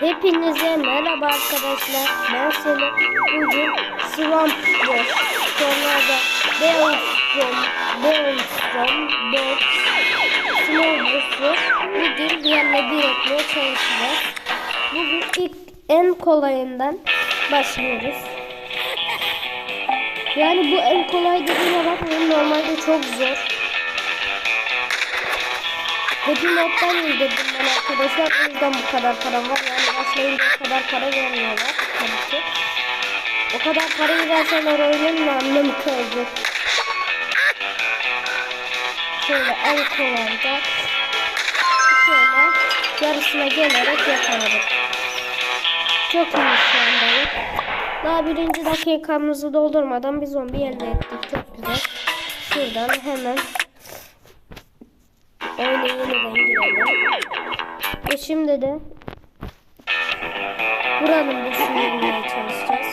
Hepinize merhaba arkadaşlar. Ben Selim. Bugün Swamp Boss, sonra da Beowstrom, Beowstrom, Box, Snow Boss'u bugün yerle bir etmeye çalışacağız. Bugün ilk en kolayından başlıyoruz. Yani bu en kolay dediğime bakmayın. Normalde çok zor. Hepim moddan indirdim ben arkadaşlar. O yüzden bu kadar param var. Yani başlayınca o kadar para vermiyorlar. Tabii ki. O kadar parayı verseler oyunun anlamı kalacak. Şöyle en kolayda şöyle yarısına gelerek yakaladık. Çok iyi şu andayız. Daha birinci dakikamızı doldurmadan bir zombi elde ettik. Çok güzel. Şuradan hemen yeniden girelim. Ve şimdi de buranın boşluğunu bulmaya çalışacağız.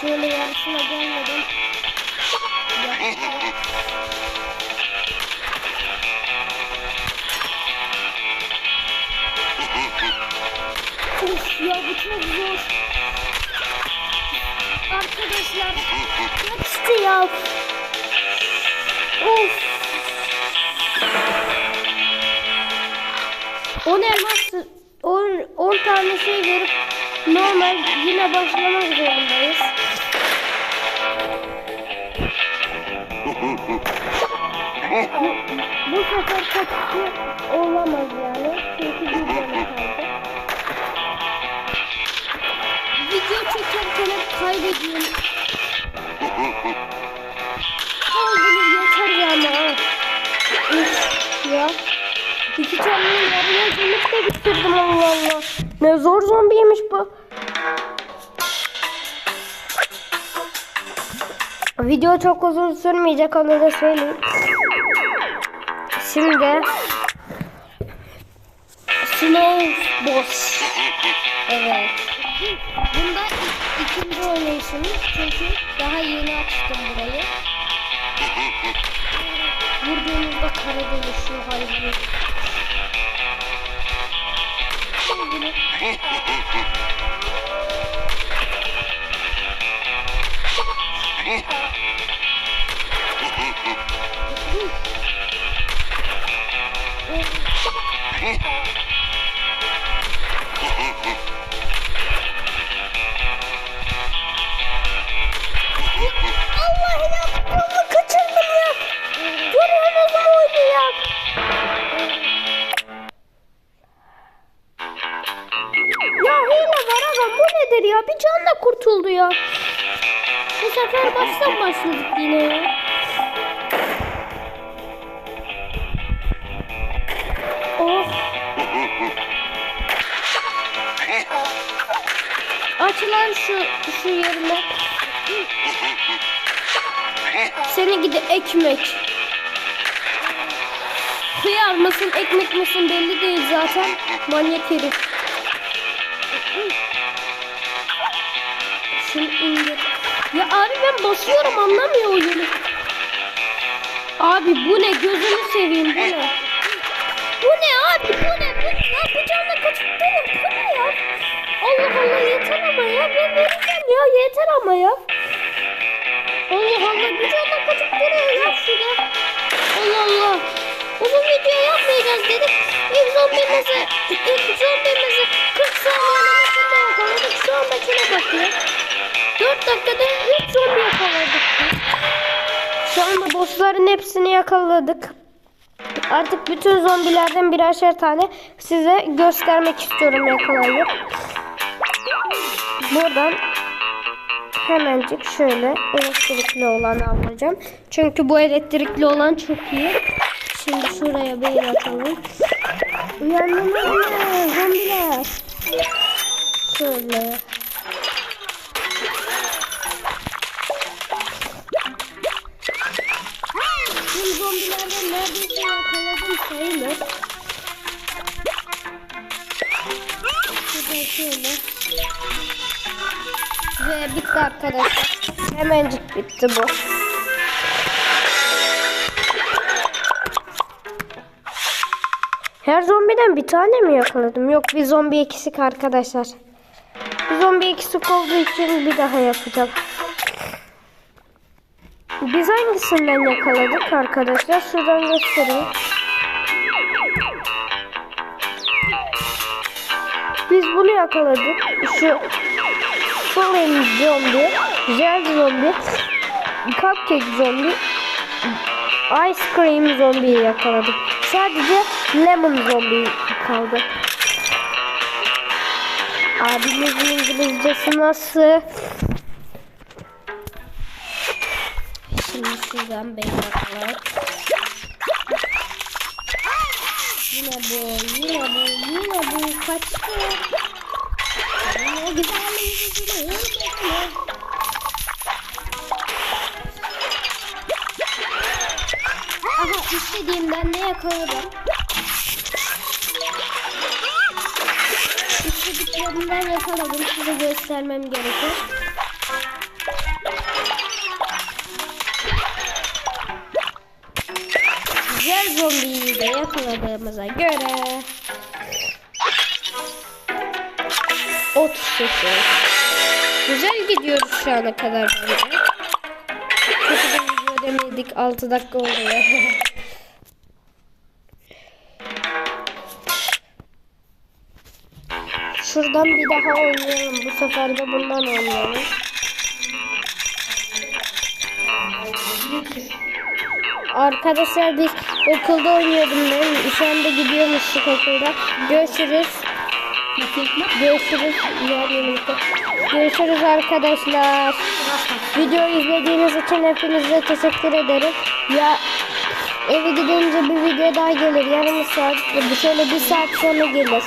Şöyle yarısına gelmeden yapacağım. Ya bu çok zor. Arkadaşlar hepsi ya. Of. On elmas 10 10 tane şey verip normal yine başlamak zorundayız. Bu, bu sefer kaçıcı olamaz yani. Çünkü bir tane kaldı. Kaybediyorum. Oğlum yeter ya ama. Üf ya. İki tane yarıya gelip de bitirdim Allah Allah. Ne zor zombiymiş bu. Video çok uzun sürmeyecek onu da söyleyeyim. Şimdi Snow Boss. Evet. Bunda ik- ikinci oynayışımız çünkü daha yeni açtım burayı. Vurduğunuzda kara dönüşüyor halbuki. Şimdi Allah kurtuldu ya. Bu sefer baştan başladık yine ya. Oh. Aç lan şu, şu yerine. Seni gidi ekmek. Hıyar mısın ekmek misin belli değil zaten. Manyak herif. Şunu indir. Ya abi ben basıyorum anlamıyor oyunu. Abi bu ne gözünü seveyim bu ne? Bu ne abi bu ne? Bu ne? Ya kaçıp durun bu ne ya? Allah Allah yeter ama ya ben vereceğim ya yeter ama ya. Allah Allah kaçıp duruyor ya şurada. Allah Allah. Uzun video yapmayacağız dedik. İlk zombimizi, ilk zombimizi 40 saniyenin içinde yakaladık. Şu anda şuna bakıyor. 4 dakikada 3 zombi yakaladık. Şu anda bossların hepsini yakaladık. Artık bütün zombilerden birerşer tane size göstermek istiyorum yakalayıp. Buradan hemencik şöyle elektrikli olanı alacağım. Çünkü bu elektrikli olan çok iyi. Şimdi şuraya bir yatalım. Uyandınız mı zombiler? Şöyle. şöyle. Ve bitti arkadaşlar. Hemencik bitti bu. Her zombiden bir tane mi yakaladım? Yok bir zombi eksik arkadaşlar. Bir zombi eksik olduğu için bir daha yapacağım. Biz hangisinden yakaladık arkadaşlar? Şuradan göstereyim. Bunu yakaladık. Şu Fallen zombi, Gel zombi, Cupcake zombi, Ice Cream zombiyi yakaladık. Sadece Lemon zombi kaldı. Abimizin İngilizcesi nasıl? Şimdi şuradan bakalım. Yine bu, yine bu, yine bu kaçtı. Yine güzel Aha istediğimden ne yakaladım? İstediklerimden yakaladım. Size göstermem gerekir. Güzel zombiyi de yakaladığımıza göre 38 Güzel gidiyoruz şu ana kadar. Kötü video demedik 6 dakika oldu ya. Şuradan bir daha oynayalım. Bu sefer de bundan oynayalım. Arkadaşlar biz okulda oynuyordum ben. Şu anda gidiyormuştuk okulda. Görüşürüz. Görüşürüz. Görüşürüz arkadaşlar. Videoyu izlediğiniz için hepinize teşekkür ederim. Ya eve gidince bir video daha gelir. Yarım saat, şöyle bir saat sonra gelir.